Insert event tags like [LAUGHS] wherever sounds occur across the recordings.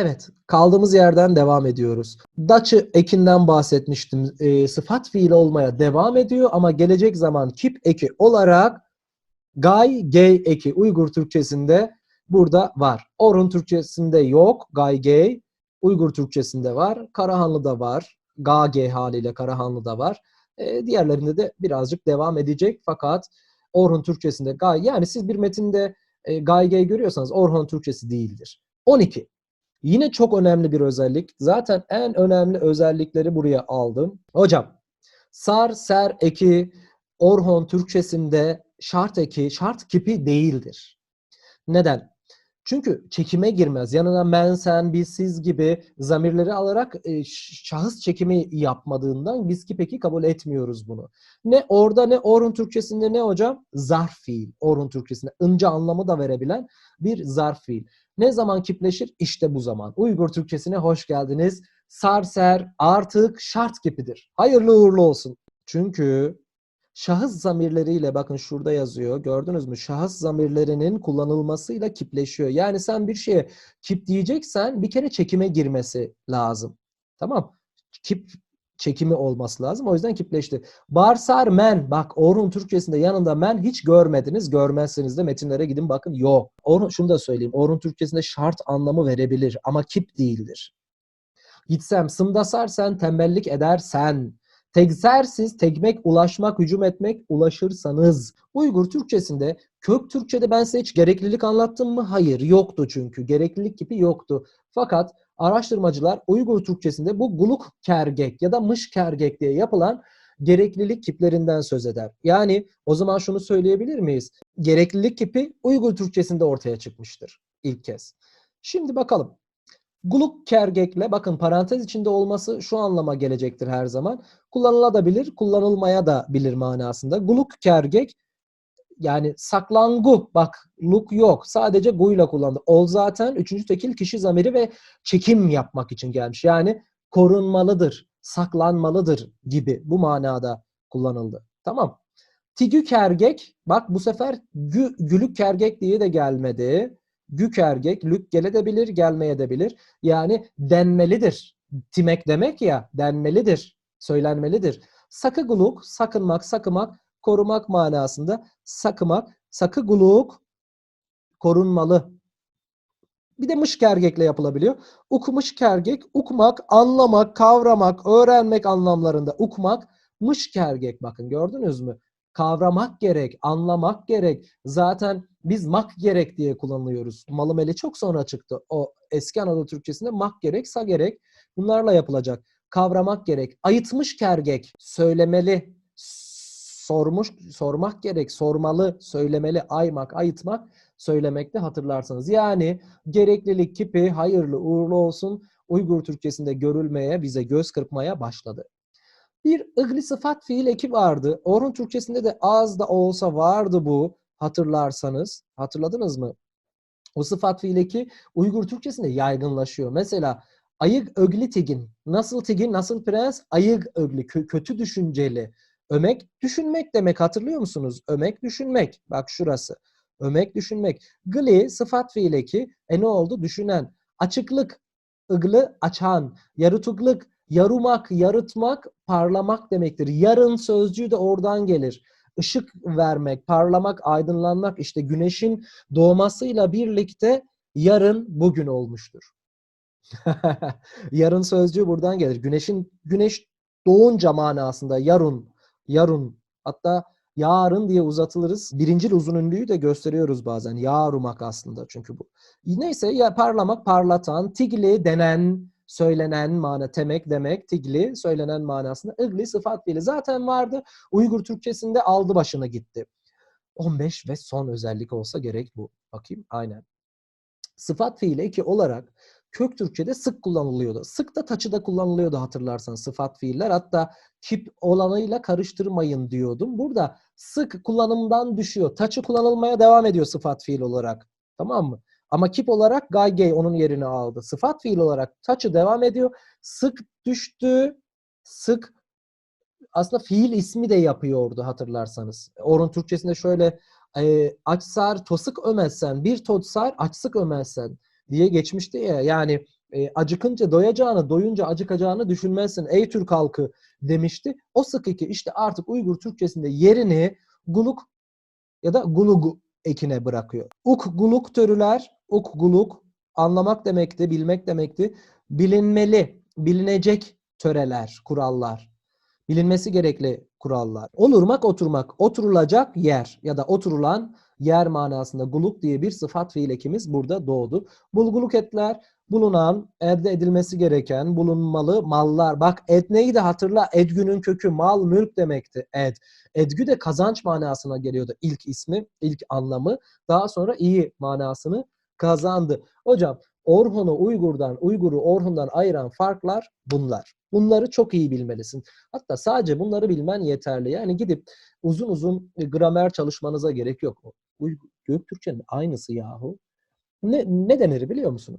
Evet, kaldığımız yerden devam ediyoruz. Daçı ekinden bahsetmiştim. E, sıfat fiili olmaya devam ediyor ama gelecek zaman kip eki olarak gay, gay eki Uygur Türkçesinde burada var. Orhun Türkçesinde yok. Gay, gay. Uygur Türkçesinde var. Karahanlı'da var. Ga, g haliyle Karahanlı'da var. E, diğerlerinde de birazcık devam edecek fakat Orhun Türkçesinde gay yani siz bir metinde e, gay, gay görüyorsanız Orhun Türkçesi değildir. 12. Yine çok önemli bir özellik. Zaten en önemli özellikleri buraya aldım. Hocam, sar, ser eki Orhon Türkçesinde şart eki, şart kipi değildir. Neden? Çünkü çekime girmez. Yanına men, sen, biz, siz gibi zamirleri alarak e, şahıs çekimi yapmadığından biz kipeki kabul etmiyoruz bunu. Ne orada ne Orhun Türkçesinde ne hocam? Zarf fiil. Orhun Türkçesinde ınca anlamı da verebilen bir zarf fiil. Ne zaman kipleşir? İşte bu zaman. Uygur Türkçesine hoş geldiniz. Sarser artık şart kipidir. Hayırlı uğurlu olsun. Çünkü şahıs zamirleriyle bakın şurada yazıyor. Gördünüz mü? Şahıs zamirlerinin kullanılmasıyla kipleşiyor. Yani sen bir şeye kip diyeceksen bir kere çekime girmesi lazım. Tamam. Kip çekimi olması lazım. O yüzden kipleşti. Barsar men. Bak Orhun Türkçesinde yanında men hiç görmediniz. Görmezseniz de metinlere gidin bakın. Yok. Orhun, şunu da söyleyeyim. Orhun Türkçesinde şart anlamı verebilir ama kip değildir. Gitsem sımdasar sen tembellik edersen. Tegzersiz, tegmek, ulaşmak, hücum etmek, ulaşırsanız. Uygur Türkçesinde, kök Türkçede ben size hiç gereklilik anlattım mı? Hayır, yoktu çünkü. Gereklilik gibi yoktu. Fakat araştırmacılar Uygur Türkçesinde bu guluk kergek ya da mış kergek diye yapılan gereklilik kiplerinden söz eder. Yani o zaman şunu söyleyebilir miyiz? Gereklilik kipi Uygur Türkçesinde ortaya çıkmıştır ilk kez. Şimdi bakalım. Guluk kergekle bakın parantez içinde olması şu anlama gelecektir her zaman. Kullanılabilir, kullanılmaya da bilir manasında. Guluk kergek yani saklangu bak luk yok. Sadece guyla kullandı. Ol zaten üçüncü tekil kişi zamiri ve çekim yapmak için gelmiş. Yani korunmalıdır, saklanmalıdır gibi bu manada kullanıldı. Tamam. Tigü kergek bak bu sefer gü, gülük kergek diye de gelmedi. Gü kergek lük gelebilir, gelmeyebilir. Yani denmelidir. Timek demek ya denmelidir, söylenmelidir. Sakı guluk, sakınmak, sakımak korumak manasında sakımak, sakı guluk korunmalı. Bir de mış kergekle yapılabiliyor. Ukmuş kergek, ukmak, anlamak, kavramak, öğrenmek anlamlarında. Ukmak, mış kergek bakın gördünüz mü? Kavramak gerek, anlamak gerek. Zaten biz mak gerek diye kullanıyoruz. Malımeli çok sonra çıktı. O eski Anadolu Türkçesinde mak gerek, sa gerek. Bunlarla yapılacak. Kavramak gerek. Ayıtmış kergek, söylemeli, sormuş, sormak gerek, sormalı, söylemeli, aymak, ayıtmak, söylemekte hatırlarsanız. Yani gereklilik kipi hayırlı uğurlu olsun Uygur Türkçesinde görülmeye, bize göz kırpmaya başladı. Bir ıgli sıfat fiil eki vardı. Orhun Türkçesinde de az da olsa vardı bu hatırlarsanız. Hatırladınız mı? O sıfat fiil eki Uygur Türkçesinde yaygınlaşıyor. Mesela ayık ögli tigin. Nasıl tigin, nasıl prens? Ayık ögli, kötü düşünceli. Ömek düşünmek demek hatırlıyor musunuz? Ömek düşünmek. Bak şurası. Ömek düşünmek. Gli sıfat fiil eki. E ne oldu? Düşünen. Açıklık. Iglı açan. Yarıtuklık. Yarumak, yarıtmak, parlamak demektir. Yarın sözcüğü de oradan gelir. Işık vermek, parlamak, aydınlanmak. İşte güneşin doğmasıyla birlikte yarın bugün olmuştur. [LAUGHS] yarın sözcüğü buradan gelir. Güneşin güneş doğunca manasında yarın yarun hatta yarın diye uzatılırız. Birincil uzun ünlüyü de gösteriyoruz bazen. Yarumak aslında çünkü bu. Neyse ya parlamak, parlatan, tigli denen, söylenen mana temek demek, tigli söylenen manasında. Igli sıfat fiili zaten vardı. Uygur Türkçesinde aldı başını gitti. 15 ve son özellik olsa gerek bu. Bakayım aynen. Sıfat fiili eki olarak kök Türkçe'de sık kullanılıyordu. Sık da taçıda kullanılıyordu hatırlarsan sıfat fiiller. Hatta kip olanıyla karıştırmayın diyordum. Burada sık kullanımdan düşüyor. Taçı kullanılmaya devam ediyor sıfat fiil olarak. Tamam mı? Ama kip olarak gaygey onun yerini aldı. Sıfat fiil olarak taçı devam ediyor. Sık düştü. Sık aslında fiil ismi de yapıyordu hatırlarsanız. Orun Türkçesinde şöyle e, açsar tosık ömezsen, bir totsar açsık ömezsen diye geçmişti ya. Yani E, acıkınca doyacağını, doyunca acıkacağını düşünmezsin. Ey Türk halkı demişti. O sık eki işte artık Uygur Türkçesinde yerini guluk ya da gulugu ekine bırakıyor. Uk guluk törüler, uk guluk anlamak demekti, bilmek demekti. Bilinmeli, bilinecek töreler, kurallar. Bilinmesi gerekli kurallar. Olurmak, oturmak, oturulacak yer ya da oturulan yer manasında guluk diye bir sıfat fiil ekimiz burada doğdu. Bulguluk etler bulunan, elde edilmesi gereken, bulunmalı mallar. Bak edneyi de hatırla. Edgünün kökü mal, mülk demekti. Ed. Edgü de kazanç manasına geliyordu ilk ismi, ilk anlamı. Daha sonra iyi manasını kazandı. Hocam Orhun'u Uygur'dan, Uygur'u Orhun'dan ayıran farklar bunlar. Bunları çok iyi bilmelisin. Hatta sadece bunları bilmen yeterli. Yani gidip uzun uzun gramer çalışmanıza gerek yok. Uygur, Göktürkçenin aynısı yahu. Ne, ne denir biliyor musun?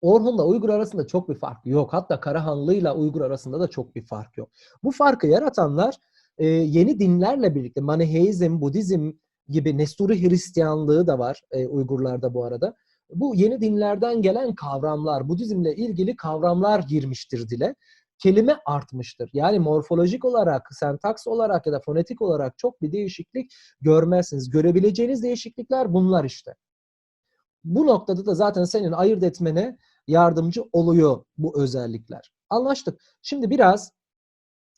Orhun'la Uygur arasında çok bir fark yok. Hatta Karahanlı'yla Uygur arasında da çok bir fark yok. Bu farkı yaratanlar e, yeni dinlerle birlikte Maniheizm, Budizm gibi Nesturi Hristiyanlığı da var e, Uygurlarda bu arada. Bu yeni dinlerden gelen kavramlar, Budizmle ilgili kavramlar girmiştir dile. Kelime artmıştır. Yani morfolojik olarak, sentaks olarak ya da fonetik olarak çok bir değişiklik görmezsiniz. Görebileceğiniz değişiklikler bunlar işte. Bu noktada da zaten senin ayırt etmene yardımcı oluyor bu özellikler. Anlaştık. Şimdi biraz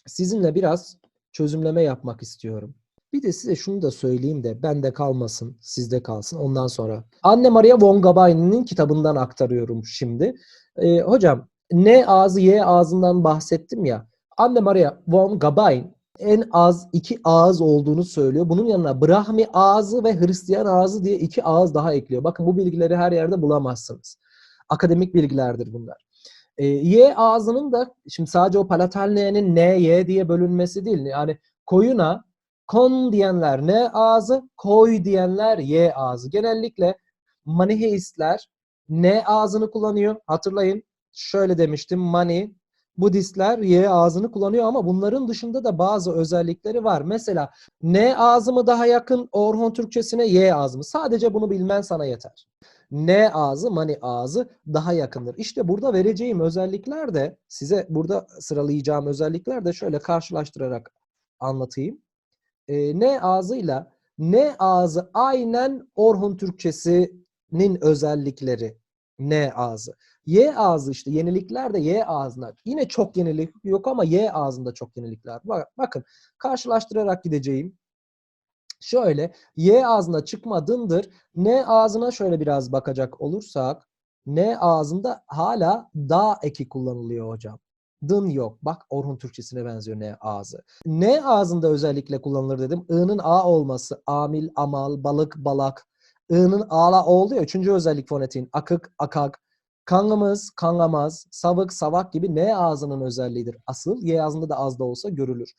sizinle biraz çözümleme yapmak istiyorum. Bir de size şunu da söyleyeyim de bende kalmasın, sizde kalsın. Ondan sonra Anne Maria von Gabayni'nin kitabından aktarıyorum şimdi. Ee, hocam ne ağzı ye ağzından bahsettim ya. Anne Maria von Gabayn en az iki ağız olduğunu söylüyor. Bunun yanına Brahmi ağzı ve Hristiyan ağzı diye iki ağız daha ekliyor. Bakın bu bilgileri her yerde bulamazsınız. Akademik bilgilerdir bunlar. E, y ağzının da şimdi sadece o palatal n'nin n, y diye bölünmesi değil. Yani koyuna kon diyenler ne ağzı, koy diyenler y ağzı. Genellikle maniheistler ne ağzını kullanıyor. Hatırlayın şöyle demiştim mani Budistler Y ağzını kullanıyor ama bunların dışında da bazı özellikleri var. Mesela N ağzı mı daha yakın Orhon Türkçesine Y ağzı mı? Sadece bunu bilmen sana yeter. N ağzı, mani ağzı daha yakındır. İşte burada vereceğim özellikler de size burada sıralayacağım özellikler de şöyle karşılaştırarak anlatayım. E, N ağzıyla N ağzı aynen Orhun Türkçesinin özellikleri. N ağzı. Y ağzı işte yenilikler de Y ağzına. Yine çok yenilik yok ama Y ağzında çok yenilikler. Bak, bakın karşılaştırarak gideceğim. Şöyle Y ağzına çıkmadındır. N ağzına şöyle biraz bakacak olursak N ağzında hala da eki kullanılıyor hocam. Dın yok. Bak Orhun Türkçesine benziyor N ağzı. N ağzında özellikle kullanılır dedim. I'nın A olması. Amil, amal, balık, balak. I'nın A'la oldu ya. Üçüncü özellik fonetiğin. Akık, akak. Kangamız, kangamaz, savık, savak gibi N ağzının özelliğidir. Asıl Y ağzında da az da olsa görülür.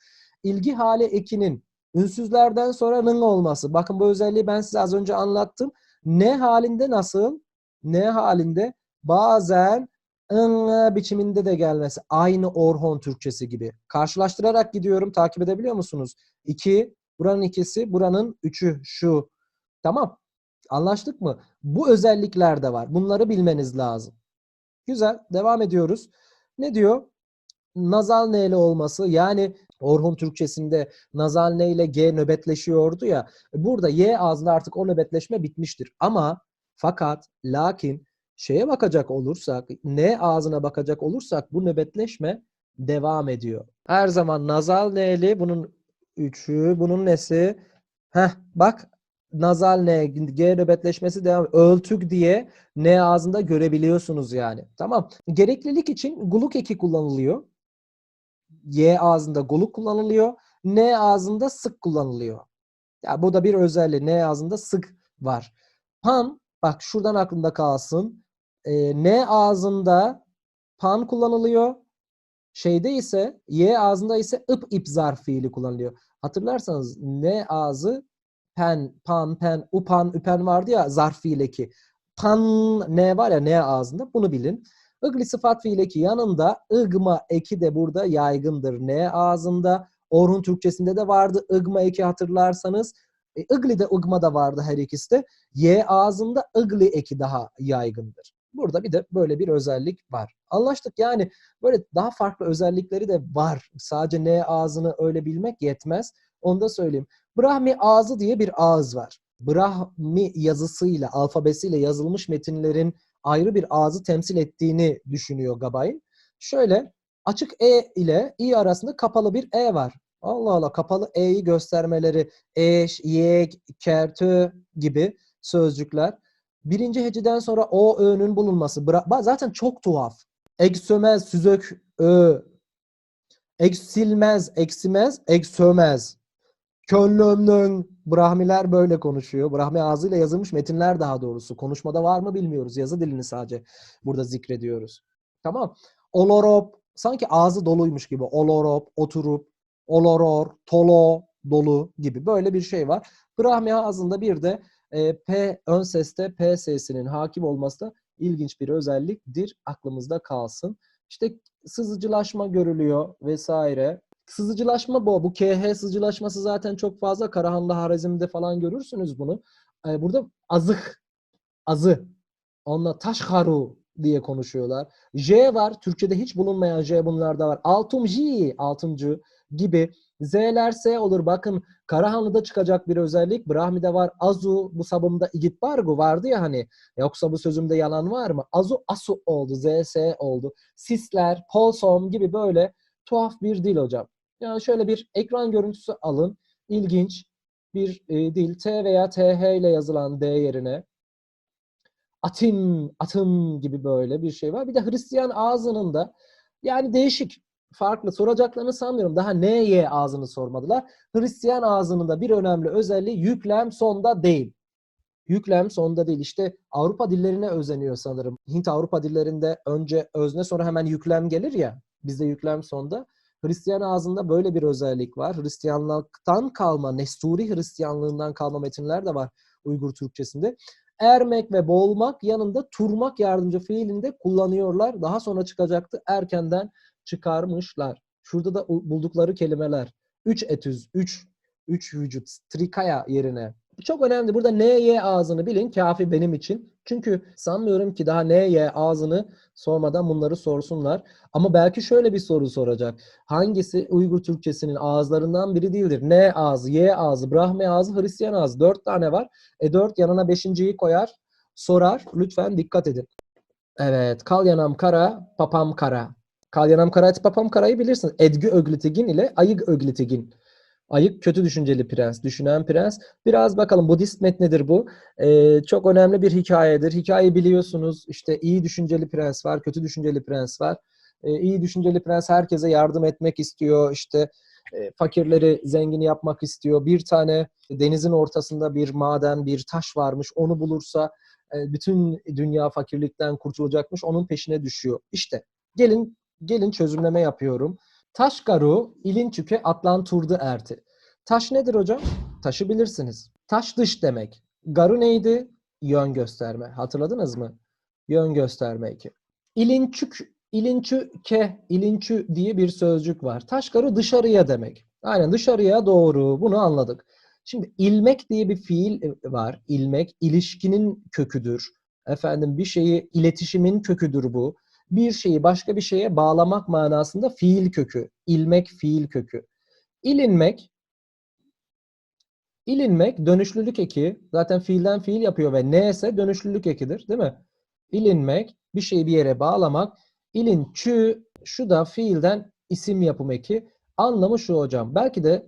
İlgi hali ekinin ünsüzlerden sonra nın olması. Bakın bu özelliği ben size az önce anlattım. Ne halinde nasıl? Ne halinde? Bazen ın biçiminde de gelmesi. Aynı Orhon Türkçesi gibi. Karşılaştırarak gidiyorum. Takip edebiliyor musunuz? İki, buranın ikisi, buranın üçü, şu. Tamam. Anlaştık mı? Bu özellikler de var. Bunları bilmeniz lazım. Güzel. Devam ediyoruz. Ne diyor? Nazal neyle olması yani Orhun Türkçesinde nazal ne ile G nöbetleşiyordu ya. Burada Y ağzında artık o nöbetleşme bitmiştir. Ama fakat lakin şeye bakacak olursak N ağzına bakacak olursak bu nöbetleşme devam ediyor. Her zaman nazal ne'li bunun üçü bunun nesi? Heh bak nazal ne, G nöbetleşmesi devam öltük diye N ağzında görebiliyorsunuz yani. Tamam. Gereklilik için guluk eki kullanılıyor. Y ağzında guluk kullanılıyor. N ağzında sık kullanılıyor. Ya bu da bir özelliği. N ağzında sık var. Pan bak şuradan aklında kalsın. E, N ağzında pan kullanılıyor. Şeyde ise Y ağzında ise ıp ip zarf fiili kullanılıyor. Hatırlarsanız N ağzı pen, pan, pen, upan, üpen vardı ya zarf fiileki. Pan ne var ya ne ağzında bunu bilin. Igli sıfat fiileki yanında ıgma eki de burada yaygındır. Ne ağzında. Orhun Türkçesinde de vardı ıgma eki hatırlarsanız. E, ıgli de ıgma da vardı her ikisi de. Y ağzında ıgli eki daha yaygındır. Burada bir de böyle bir özellik var. Anlaştık yani böyle daha farklı özellikleri de var. Sadece ne ağzını öyle bilmek yetmez. Onu da söyleyeyim. Brahmi ağzı diye bir ağız var. Brahmi yazısıyla, alfabesiyle yazılmış metinlerin ayrı bir ağzı temsil ettiğini düşünüyor Gabain. Şöyle açık E ile İ arasında kapalı bir E var. Allah Allah kapalı E'yi göstermeleri eş, yek, kertö gibi sözcükler. Birinci heceden sonra o ö'nün bulunması. Zaten çok tuhaf. Eksömez, süzök, ö. Eksilmez, eksimez, eksömez. Könlümnün Brahmiler böyle konuşuyor. Brahmi ağzıyla yazılmış metinler daha doğrusu. Konuşmada var mı bilmiyoruz. Yazı dilini sadece burada zikrediyoruz. Tamam. Olorop sanki ağzı doluymuş gibi. Olorop, oturup, oloror, tolo, dolu gibi böyle bir şey var. Brahmi ağzında bir de e, P ön seste P sesinin hakim olması da ilginç bir özelliktir. Aklımızda kalsın. İşte sızıcılaşma görülüyor vesaire. Sızıcılaşma bu. Bu KH sızıcılaşması zaten çok fazla. Karahanlı Harizm'de falan görürsünüz bunu. E, burada azık, azı. Onunla taşharu diye konuşuyorlar. J var. Türkçe'de hiç bulunmayan J bunlarda var. Altumji, altıncı gibi. Z'ler S olur. Bakın Karahanlı'da çıkacak bir özellik. Brahmi'de var. Azu, bu sabımda igit bargu vardı ya hani. Yoksa bu sözümde yalan var mı? Azu, asu oldu. Z, S oldu. Sisler, polsom gibi böyle tuhaf bir dil hocam. Yani şöyle bir ekran görüntüsü alın. İlginç bir e, dil. T veya TH ile yazılan D yerine atim, atım gibi böyle bir şey var. Bir de Hristiyan ağzının da yani değişik, farklı soracaklarını sanmıyorum. Daha neye ağzını sormadılar. Hristiyan ağzının da bir önemli özelliği yüklem sonda değil. Yüklem sonda değil. İşte Avrupa dillerine özeniyor sanırım. Hint Avrupa dillerinde önce özne sonra hemen yüklem gelir ya. Bizde yüklem sonda. Hristiyan ağzında böyle bir özellik var. Hristiyanlıktan kalma, Nesturi Hristiyanlığından kalma metinler de var Uygur Türkçesinde. Ermek ve boğulmak yanında turmak yardımcı fiilinde kullanıyorlar. Daha sonra çıkacaktı. Erkenden çıkarmışlar. Şurada da buldukları kelimeler. Üç etüz, üç, üç vücut, trikaya yerine. Çok önemli. Burada ne ye ağzını bilin. Kafi benim için. Çünkü sanmıyorum ki daha ne ye ağzını sormadan bunları sorsunlar. Ama belki şöyle bir soru soracak. Hangisi Uygur Türkçesinin ağızlarından biri değildir? Ne ağzı, ye ağzı, Brahmi ağzı, Hristiyan ağzı. Dört tane var. E dört yanına beşinciyi koyar. Sorar. Lütfen dikkat edin. Evet. Kalyanam kara, papam kara. Kalyanam kara, papam karayı bilirsiniz. Edgü öglitigin ile ayık öglitigin. Ayık kötü düşünceli prens, düşünen prens. Biraz bakalım Budist metnidir bu. Ee, çok önemli bir hikayedir. Hikayeyi biliyorsunuz. İşte iyi düşünceli prens var, kötü düşünceli prens var. Ee, iyi düşünceli prens herkese yardım etmek istiyor. İşte e, fakirleri zengin yapmak istiyor. Bir tane denizin ortasında bir maden, bir taş varmış. Onu bulursa e, bütün dünya fakirlikten kurtulacakmış. Onun peşine düşüyor. İşte gelin gelin çözümleme yapıyorum. Taş garu ilinçüke atlanturdu erti. Taş nedir hocam? Taşı bilirsiniz. Taş dış demek. Garu neydi? Yön gösterme. Hatırladınız mı? Yön gösterme ki. İlinçük, ilinçüke, ilinçü diye bir sözcük var. Taş garu dışarıya demek. Aynen dışarıya doğru. Bunu anladık. Şimdi ilmek diye bir fiil var. İlmek ilişkinin köküdür. Efendim bir şeyi iletişimin köküdür bu bir şeyi başka bir şeye bağlamak manasında fiil kökü. İlmek fiil kökü. İlinmek İlinmek dönüşlülük eki. Zaten fiilden fiil yapıyor ve ne ise dönüşlülük ekidir değil mi? İlinmek bir şeyi bir yere bağlamak. İlin çü şu da fiilden isim yapım eki. Anlamı şu hocam. Belki de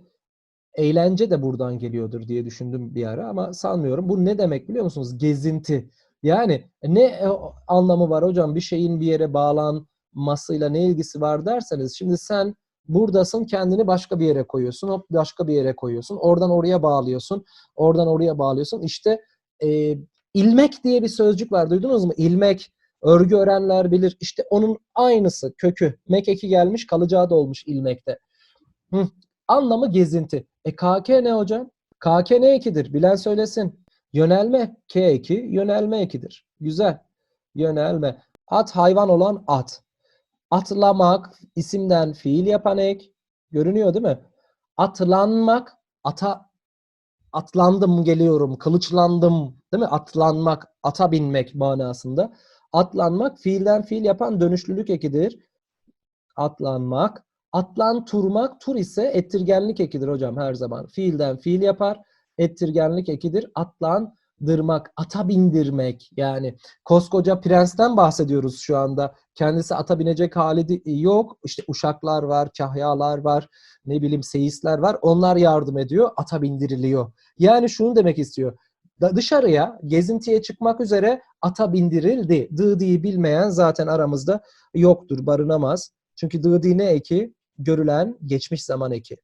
eğlence de buradan geliyordur diye düşündüm bir ara ama sanmıyorum. Bu ne demek biliyor musunuz? Gezinti. Yani ne e, anlamı var hocam? Bir şeyin bir yere bağlanmasıyla ne ilgisi var derseniz şimdi sen buradasın kendini başka bir yere koyuyorsun hop başka bir yere koyuyorsun. Oradan oraya bağlıyorsun oradan oraya bağlıyorsun. İşte e, ilmek diye bir sözcük var duydunuz mu? İlmek örgü öğrenler bilir. İşte onun aynısı kökü mek eki gelmiş kalacağı da olmuş ilmekte. Hı. anlamı gezinti. E KK ne hocam? KK ne ekidir? Bilen söylesin Yönelme K2 yönelme ekidir. Güzel. Yönelme. At hayvan olan at. Atlamak isimden fiil yapan ek. Görünüyor değil mi? Atlanmak ata atlandım geliyorum, kılıçlandım değil mi? Atlanmak, ata binmek manasında. Atlanmak fiilden fiil yapan dönüşlülük ekidir. Atlanmak. Atlan turmak tur ise ettirgenlik ekidir hocam her zaman. Fiilden fiil yapar. Ettirgenlik ekidir. Atlandırmak, ata bindirmek. Yani koskoca prensten bahsediyoruz şu anda. Kendisi ata binecek hali yok. İşte uşaklar var, kahyalar var, ne bileyim seyisler var. Onlar yardım ediyor. Ata bindiriliyor. Yani şunu demek istiyor. Dışarıya gezintiye çıkmak üzere ata bindirildi. Dıdi'yi bilmeyen zaten aramızda yoktur, barınamaz. Çünkü dıdi ne eki? Görülen geçmiş zaman eki.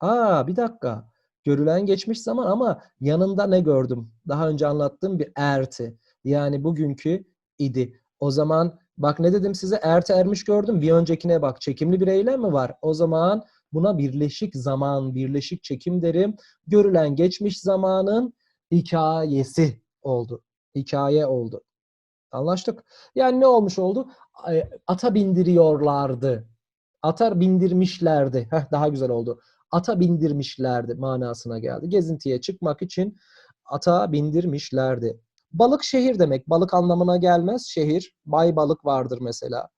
Aa bir dakika. Görülen geçmiş zaman ama yanında ne gördüm? Daha önce anlattığım bir erti. Yani bugünkü idi. O zaman bak ne dedim size? Erti ermiş gördüm. Bir öncekine bak. Çekimli bir eylem mi var? O zaman buna birleşik zaman, birleşik çekim derim. Görülen geçmiş zamanın hikayesi oldu. Hikaye oldu. Anlaştık. Yani ne olmuş oldu? Ata bindiriyorlardı. Ata bindirmişlerdi. Heh, daha güzel oldu. Ata bindirmişlerdi manasına geldi. Gezintiye çıkmak için ata bindirmişlerdi. Balık şehir demek. Balık anlamına gelmez. Şehir. Bay balık vardır mesela.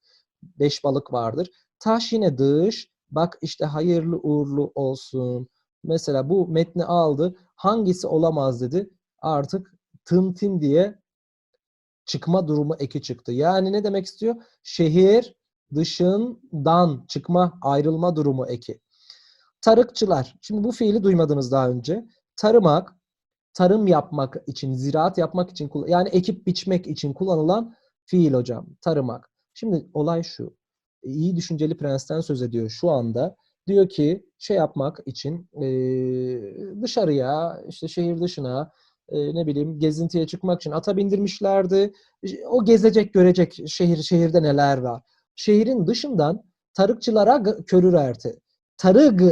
Beş balık vardır. Taş yine dış. Bak işte hayırlı uğurlu olsun. Mesela bu metni aldı. Hangisi olamaz dedi. Artık tıntin diye çıkma durumu eki çıktı. Yani ne demek istiyor? Şehir dışından çıkma, ayrılma durumu eki. Tarıkçılar. Şimdi bu fiili duymadınız daha önce. Tarımak, tarım yapmak için, ziraat yapmak için, yani ekip biçmek için kullanılan fiil hocam. Tarımak. Şimdi olay şu. İyi düşünceli prensten söz ediyor şu anda. Diyor ki şey yapmak için dışarıya, işte şehir dışına, ne bileyim gezintiye çıkmak için ata bindirmişlerdi. O gezecek, görecek şehir şehirde neler var. Şehrin dışından tarıkçılara gı- körür erti. Tarıg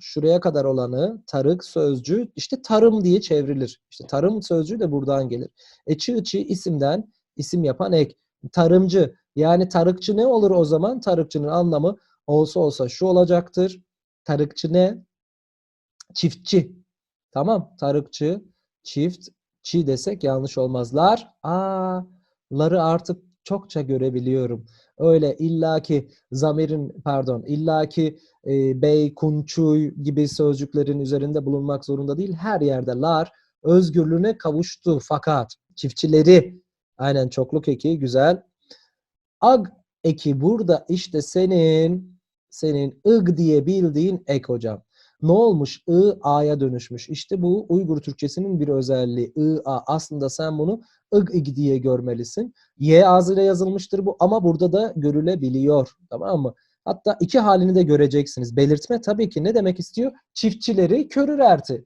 şuraya kadar olanı tarık sözcüğü işte tarım diye çevrilir. İşte tarım sözcüğü de buradan gelir. E çığ çığ isimden isim yapan ek. Tarımcı yani tarıkçı ne olur o zaman? Tarıkçının anlamı olsa olsa şu olacaktır. Tarıkçı ne? Çiftçi. Tamam. Tarıkçı, çift, çi desek yanlış olmazlar. Aa, ları artık çokça görebiliyorum. Öyle illaki zamirin pardon illaki e, bey, kunçuy gibi sözcüklerin üzerinde bulunmak zorunda değil. Her yerde lar özgürlüğüne kavuştu fakat çiftçileri aynen çokluk eki güzel. Ag eki burada işte senin senin ıg diye bildiğin ek hocam. Ne olmuş? I A'ya dönüşmüş. İşte bu Uygur Türkçesinin bir özelliği. I A. Aslında sen bunu ig diye görmelisin. Y ağzıyla yazılmıştır bu ama burada da görülebiliyor. Tamam mı? Hatta iki halini de göreceksiniz. Belirtme tabii ki ne demek istiyor? Çiftçileri körür erti.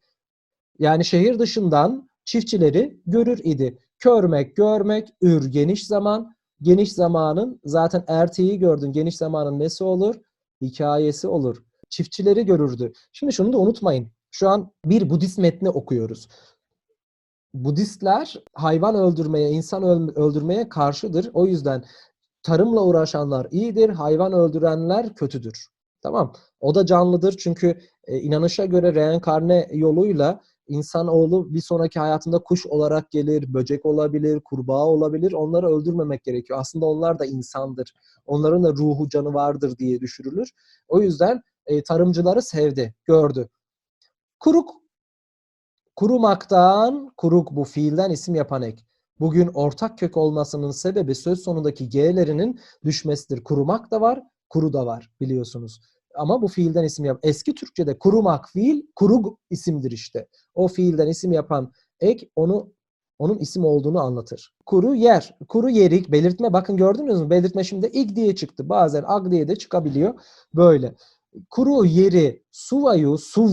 Yani şehir dışından çiftçileri görür idi. Körmek, görmek, ür geniş zaman. Geniş zamanın zaten erteği gördün. Geniş zamanın nesi olur? Hikayesi olur. Çiftçileri görürdü. Şimdi şunu da unutmayın. Şu an bir Budist metni okuyoruz. Budistler hayvan öldürmeye, insan öl- öldürmeye karşıdır. O yüzden tarımla uğraşanlar iyidir, hayvan öldürenler kötüdür. Tamam. O da canlıdır çünkü e, inanışa göre reenkarne yoluyla insanoğlu bir sonraki hayatında kuş olarak gelir, böcek olabilir, kurbağa olabilir. Onları öldürmemek gerekiyor. Aslında onlar da insandır. Onların da ruhu canı vardır diye düşürülür. O yüzden e, tarımcıları sevdi, gördü. Kuruk Kurumaktan, kuruk bu fiilden isim yapan ek. Bugün ortak kök olmasının sebebi söz sonundaki G'lerinin düşmesidir. Kurumak da var, kuru da var biliyorsunuz. Ama bu fiilden isim yap. Eski Türkçe'de kurumak fiil, kurug isimdir işte. O fiilden isim yapan ek onu onun isim olduğunu anlatır. Kuru yer, kuru yerik, belirtme bakın gördünüz mü? Belirtme şimdi ig diye çıktı. Bazen ag diye de çıkabiliyor. Böyle. Kuru yeri, suvayu, suv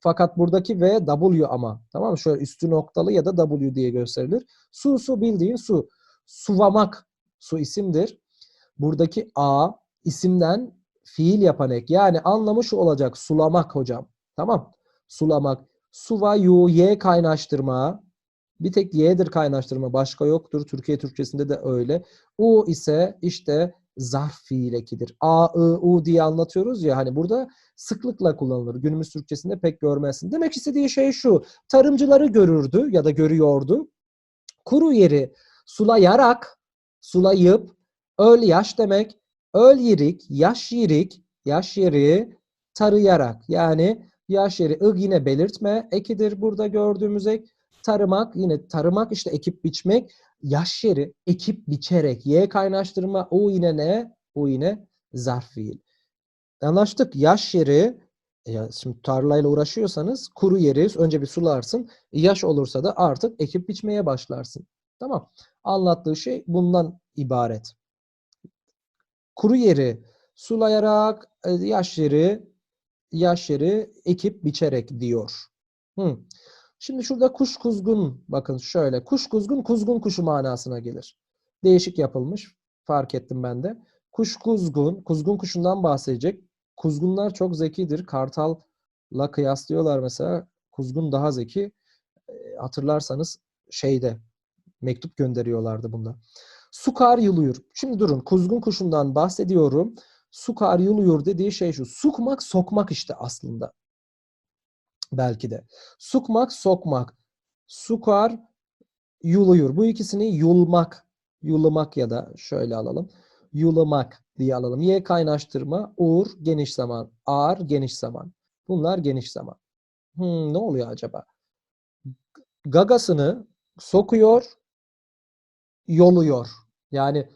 fakat buradaki V W ama. Tamam mı? Şöyle üstü noktalı ya da W diye gösterilir. Su su bildiğin su. Suvamak su isimdir. Buradaki A isimden fiil yapan ek. Yani anlamı şu olacak. Sulamak hocam. Tamam. Sulamak. Suva yu ye kaynaştırma. Bir tek y'dir kaynaştırma. Başka yoktur. Türkiye Türkçesinde de öyle. U ise işte zarf fiil ekidir. A, I, U diye anlatıyoruz ya hani burada sıklıkla kullanılır. Günümüz Türkçesinde pek görmezsin. Demek istediği şey şu. Tarımcıları görürdü ya da görüyordu. Kuru yeri Sulayarak, sulayıp, öl yaş demek. Öl yirik, yaş yirik, yaş yeri tarayarak. Yani yaş yeri ıg yine belirtme ekidir burada gördüğümüz ek. Tarımak yine tarımak işte ekip biçmek. Yaş yeri ekip biçerek. Y kaynaştırma o yine ne? O yine zarf fiil. Anlaştık. Yaş yeri e ya şimdi tarlayla uğraşıyorsanız kuru yeri önce bir sularsın. Yaş olursa da artık ekip biçmeye başlarsın. Tamam. Anlattığı şey bundan ibaret. Kuru yeri sulayarak e, yaş yeri yaş yeri ekip biçerek diyor. Hı. Şimdi şurada kuş kuzgun bakın şöyle. Kuş kuzgun kuzgun kuşu manasına gelir. Değişik yapılmış. Fark ettim ben de. Kuş kuzgun, kuzgun kuşundan bahsedecek. Kuzgunlar çok zekidir. Kartalla kıyaslıyorlar mesela. Kuzgun daha zeki. E, hatırlarsanız şeyde mektup gönderiyorlardı bunda. Sukar yılıyor. Şimdi durun. Kuzgun kuşundan bahsediyorum. Sukar yılıyor dediği şey şu. Sukmak, sokmak işte aslında. Belki de. Sukmak, sokmak. Sukar yuluyor. Bu ikisini yulmak, yulamak ya da şöyle alalım. Yulamak diye alalım. Y kaynaştırma, ur geniş zaman, ar geniş zaman. Bunlar geniş zaman. Hmm, ne oluyor acaba? Gagasını sokuyor, yoluyor. Yani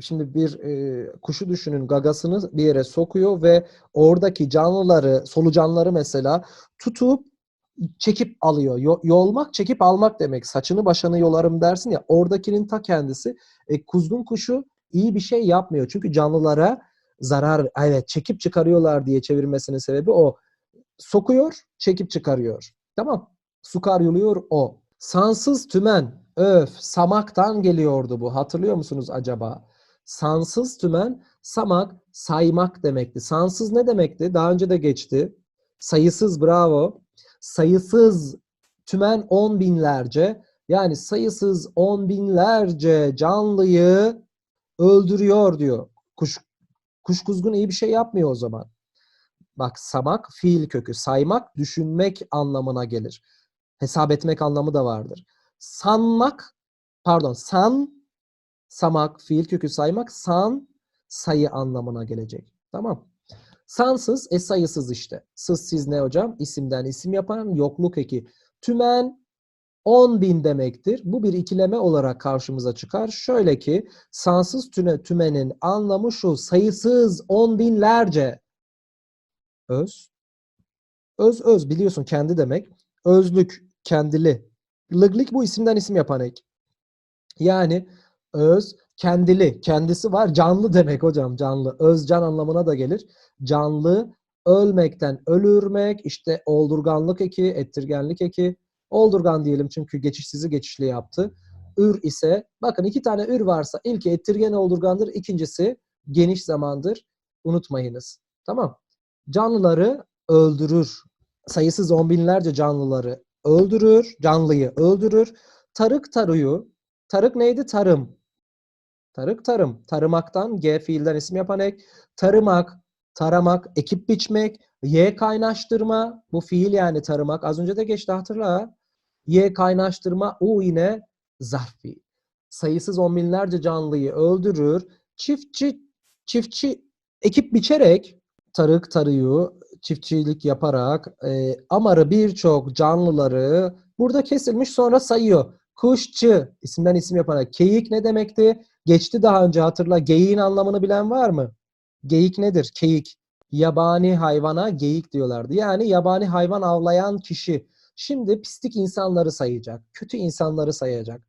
şimdi bir e, kuşu düşünün gagasını bir yere sokuyor ve oradaki canlıları, solucanları mesela tutup çekip alıyor. Yo- yolmak, çekip almak demek. Saçını başını yolarım dersin ya oradakinin ta kendisi. E, kuzgun kuşu iyi bir şey yapmıyor. Çünkü canlılara zarar, evet çekip çıkarıyorlar diye çevirmesinin sebebi o. Sokuyor, çekip çıkarıyor. Tamam. Sukar yoluyor o. Sansız tümen, öf, samaktan geliyordu bu. Hatırlıyor musunuz acaba? Sansız tümen, samak, saymak demekti. Sansız ne demekti? Daha önce de geçti. Sayısız, bravo. Sayısız tümen on binlerce. Yani sayısız on binlerce canlıyı öldürüyor diyor. Kuş, kuş kuzgun iyi bir şey yapmıyor o zaman. Bak samak fiil kökü. Saymak, düşünmek anlamına gelir. Hesap etmek anlamı da vardır. Sanmak, pardon san, samak, fiil kökü saymak, san, sayı anlamına gelecek. Tamam. Sansız, e sayısız işte. Sız siz ne hocam? İsimden isim yapan yokluk eki. Tümen 10 bin demektir. Bu bir ikileme olarak karşımıza çıkar. Şöyle ki sansız tüne, tümenin anlamı şu sayısız on binlerce öz. Öz öz biliyorsun kendi demek. Özlük kendili. Lıglik bu isimden isim yapan ek. Yani öz kendili, kendisi var. Canlı demek hocam canlı. Özcan anlamına da gelir. Canlı, ölmekten ölürmek, işte oldurganlık eki, ettirgenlik eki. Oldurgan diyelim çünkü geçişsizi geçişli yaptı. Ür ise, bakın iki tane ür varsa ilki ettirgen oldurgandır, ikincisi geniş zamandır. Unutmayınız. Tamam. Canlıları öldürür. Sayısız on binlerce canlıları öldürür. Canlıyı öldürür. Tarık taruyu. Tarık neydi? Tarım. Tarık tarım. Tarımaktan G fiilden isim yapan ek. Tarımak, taramak, ekip biçmek, Y kaynaştırma. Bu fiil yani tarımak. Az önce de geçti hatırla. Y kaynaştırma U yine zarf fiil. Sayısız on binlerce canlıyı öldürür. Çiftçi, çiftçi ekip biçerek tarık tarıyor, çiftçilik yaparak e, amarı birçok canlıları burada kesilmiş sonra sayıyor. Kuşçı isimden isim yaparak. Keyik ne demekti? Geçti daha önce hatırla. Geyiğin anlamını bilen var mı? Geyik nedir? Keyik. Yabani hayvana geyik diyorlardı. Yani yabani hayvan avlayan kişi. Şimdi pislik insanları sayacak. Kötü insanları sayacak.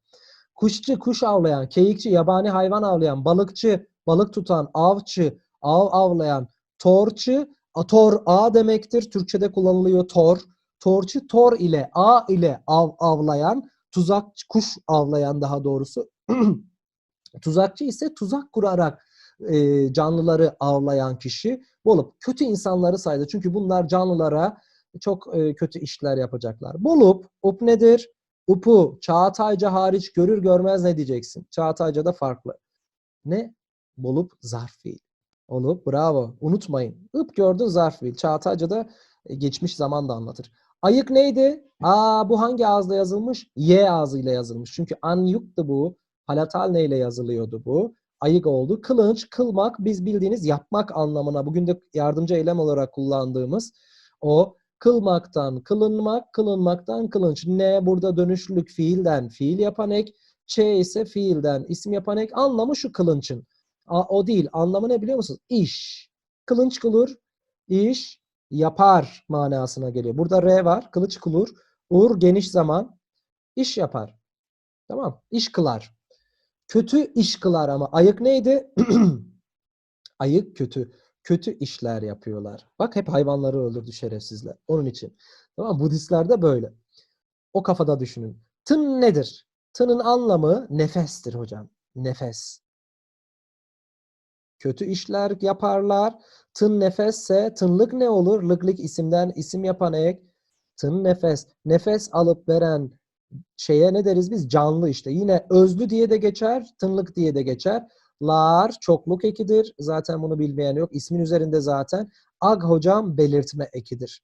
Kuşçu kuş avlayan, keyikçi yabani hayvan avlayan, balıkçı balık tutan, avçı av avlayan, torçu tor a demektir. Türkçede kullanılıyor tor. Torçu tor ile a ile av avlayan, tuzak kuş avlayan daha doğrusu. [CLEARS THROAT] Tuzakçı ise tuzak kurarak e, canlıları avlayan kişi. Bolup kötü insanları saydı. Çünkü bunlar canlılara çok e, kötü işler yapacaklar. Bolup, up nedir? Upu, Çağatayca hariç görür görmez ne diyeceksin? Çağatayca da farklı. Ne? Bolup zarf fiil. Olup bravo. Unutmayın. Ip gördün zarf fiil. Çağatayca da e, geçmiş zaman da anlatır. Ayık neydi? Aa bu hangi ağızla yazılmış? Y ağzıyla yazılmış. Çünkü anyuktu bu. Palatal neyle yazılıyordu bu? Ayık oldu. Kılınç, kılmak biz bildiğiniz yapmak anlamına bugün de yardımcı eylem olarak kullandığımız o kılmaktan kılınmak, kılınmaktan kılınç. Ne burada dönüşlülük fiilden fiil yapan ek, ç ise fiilden isim yapan ek. Anlamı şu kılınçın. A- o değil. Anlamı ne biliyor musunuz? İş. Kılınç kılır, iş yapar manasına geliyor. Burada R var. Kılıç kılır. Ur geniş zaman. iş yapar. Tamam. İş kılar. Kötü iş kılar ama ayık neydi? [CLEARS THROAT] ayık kötü. Kötü işler yapıyorlar. Bak hep hayvanları öldürdü şerefsizler. Onun için. Tamam Budistler de böyle. O kafada düşünün. Tın nedir? Tının anlamı nefestir hocam. Nefes. Kötü işler yaparlar. Tın nefesse tınlık ne olur? Lıklık isimden isim yapan ek. Tın nefes. Nefes alıp veren şeye ne deriz biz? Canlı işte. Yine özlü diye de geçer, tınlık diye de geçer. Lar çokluk ekidir. Zaten bunu bilmeyen yok. İsmin üzerinde zaten. Ag hocam belirtme ekidir.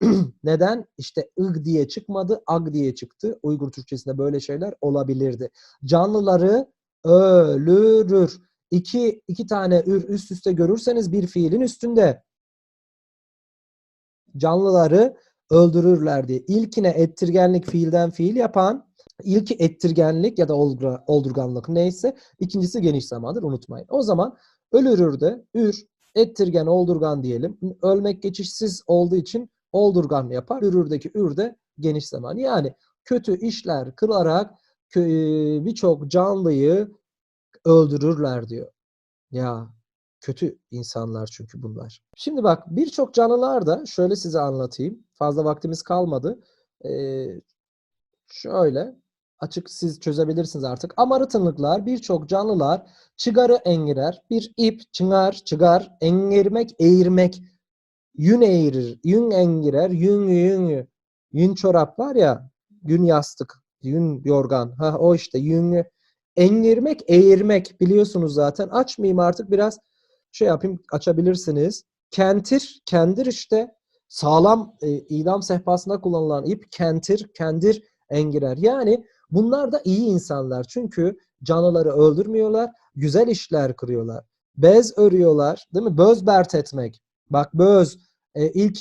[CLEARS THROAT] Neden? İşte ıg diye çıkmadı, ag diye çıktı. Uygur Türkçesinde böyle şeyler olabilirdi. Canlıları ölürür. İki, iki tane ür üst üste görürseniz bir fiilin üstünde canlıları öldürürler diye. İlkine ettirgenlik fiilden fiil yapan, ilki ettirgenlik ya da oldurganlık neyse, ikincisi geniş zamandır unutmayın. O zaman ölürür de ür, ettirgen, oldurgan diyelim. Ölmek geçişsiz olduğu için oldurgan yapar. Ürürdeki ür de geniş zaman. Yani kötü işler kılarak kö- birçok canlıyı öldürürler diyor. Ya kötü insanlar çünkü bunlar. Şimdi bak birçok canlılar da şöyle size anlatayım. Fazla vaktimiz kalmadı. Ee, şöyle açık siz çözebilirsiniz artık. Amarıtınlıklar birçok canlılar çıgarı engirer. Bir ip çınar, çıgar, engirmek, eğirmek. Yün eğirir, yün engirer, yün yün. Yün çorap var ya, yün yastık, yün yorgan. Ha o işte yün engirmek, eğirmek biliyorsunuz zaten. Açmayayım artık biraz şey yapayım açabilirsiniz. Kentir, kendir işte sağlam e, idam sehpasında kullanılan ip kentir, kendir engirer. Yani bunlar da iyi insanlar. Çünkü canlıları öldürmüyorlar, güzel işler kırıyorlar. Bez örüyorlar, değil mi? Böz bert etmek. Bak böz e, ilk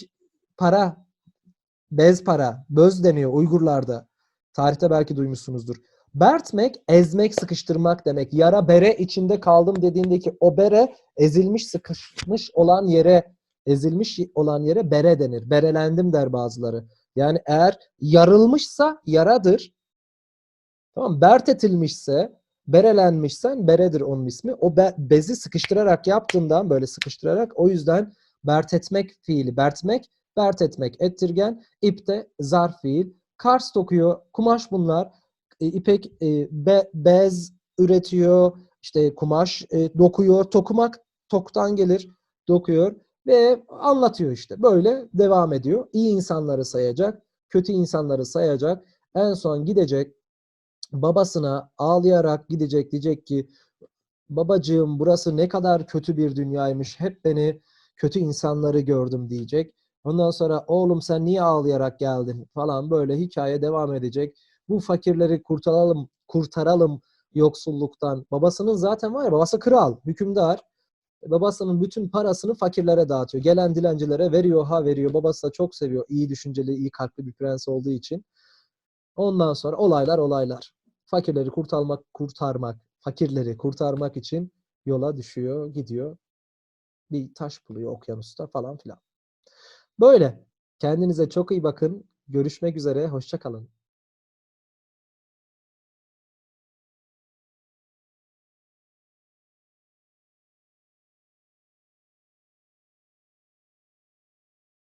para bez para, böz deniyor Uygurlarda. Tarihte belki duymuşsunuzdur. Bertmek, ezmek, sıkıştırmak demek. Yara bere içinde kaldım dediğindeki o bere ezilmiş, sıkışmış olan yere, ezilmiş olan yere bere denir. Berelendim der bazıları. Yani eğer yarılmışsa yaradır. Tamam Bert etilmişse, berelenmişsen beredir onun ismi. O be- bezi sıkıştırarak yaptığından böyle sıkıştırarak o yüzden bert etmek fiili. Bertmek, bert etmek ettirgen. İp de zarf fiil. Kars dokuyor. Kumaş bunlar e, ipek e, be, bez üretiyor, işte kumaş e, dokuyor, tokumak toktan gelir, dokuyor ve anlatıyor işte. Böyle devam ediyor. İyi insanları sayacak, kötü insanları sayacak. En son gidecek babasına ağlayarak gidecek diyecek ki babacığım burası ne kadar kötü bir dünyaymış. Hep beni kötü insanları gördüm diyecek. Ondan sonra oğlum sen niye ağlayarak geldin falan böyle hikaye devam edecek bu fakirleri kurtaralım, kurtaralım yoksulluktan. Babasının zaten var ya babası kral, hükümdar. Babasının bütün parasını fakirlere dağıtıyor. Gelen dilencilere veriyor, ha veriyor. Babası da çok seviyor. İyi düşünceli, iyi kalpli bir prens olduğu için. Ondan sonra olaylar olaylar. Fakirleri kurtarmak, kurtarmak, fakirleri kurtarmak için yola düşüyor, gidiyor. Bir taş buluyor okyanusta falan filan. Böyle. Kendinize çok iyi bakın. Görüşmek üzere. Hoşça kalın.